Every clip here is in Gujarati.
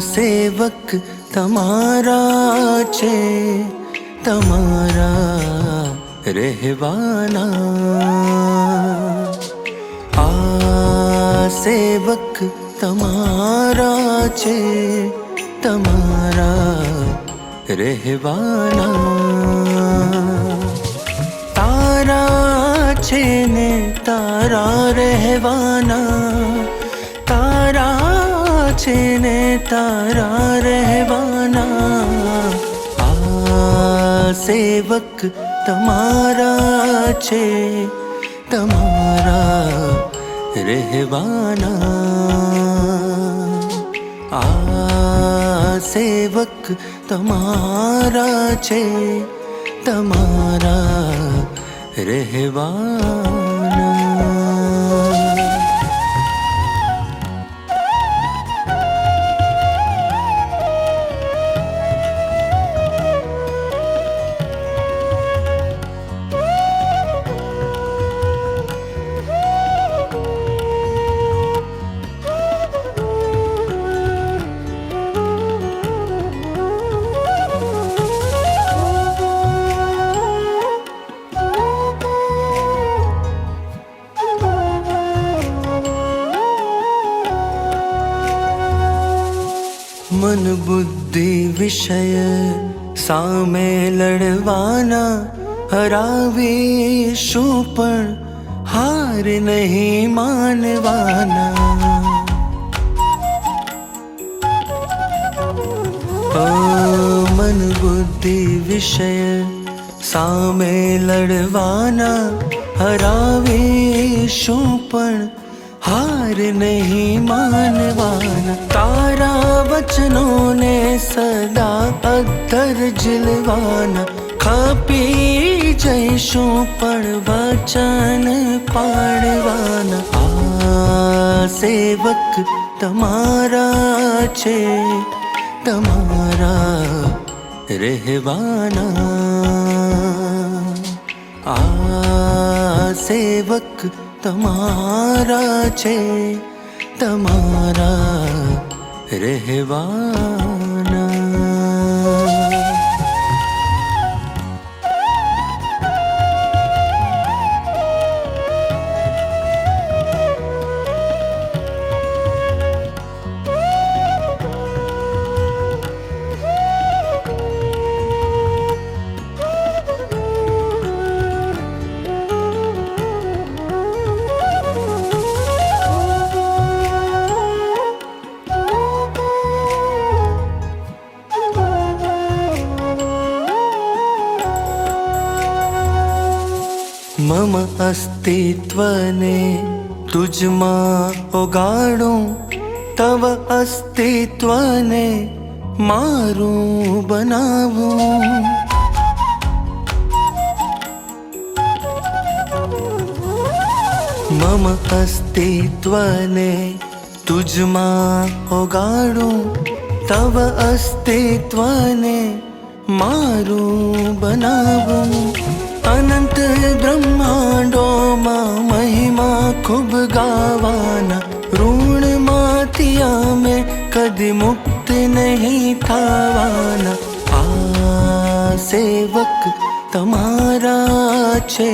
સેવક તમારા છે તમારા રહેવાના આ સેવક તમારા છે તમારા રહેવાના તારા છે ને તારા રહેવાના છે ને તારા રહેવાના આ સેવક તમારા છે તમારા રહેવાના આ સેવક તમારા છે તમારા રહેવાના મન બુદ્ધિ વિષય સામે લડવાના હરાવીશું પણ હાર નહીં માનવાના મન બુદ્ધિ વિષય સામે લડવાના હરાવીશું પણ હાર નહીં માનવાના તારા વચનોને સદા અધર જીલવાના ખપી જઈશું પણ વચન પાડવાના આ સેવક તમારા છે તમારા રહેવાના આ સેવક તમારા છે તમારા રહેવાના મમ અસ્તિત્વને તુજમાં ઓગાડું તવ અસ્તિત્વને મારું બનાવું મમ અસ્તિત્વને તુજમાં ઓગાડું તવ અસ્તિત્વને મારું બનાવું અનંત બ્રહ્માંડોમાં મહિમા ખૂબ ગાવાના ઋણમાંથી અમે કદી મુક્ત નહીં થવાના આ સેવક તમારા છે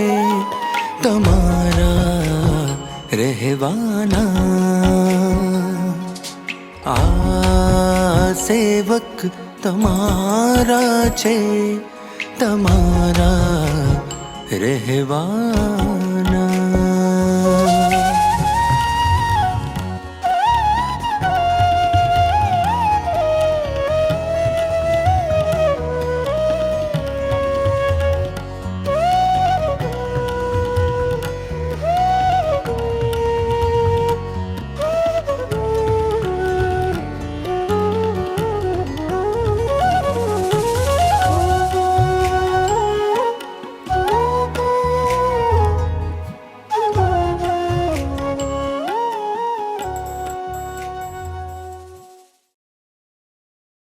તમારા રહેવાના આ સેવક તમારા છે તમારા રહેવાના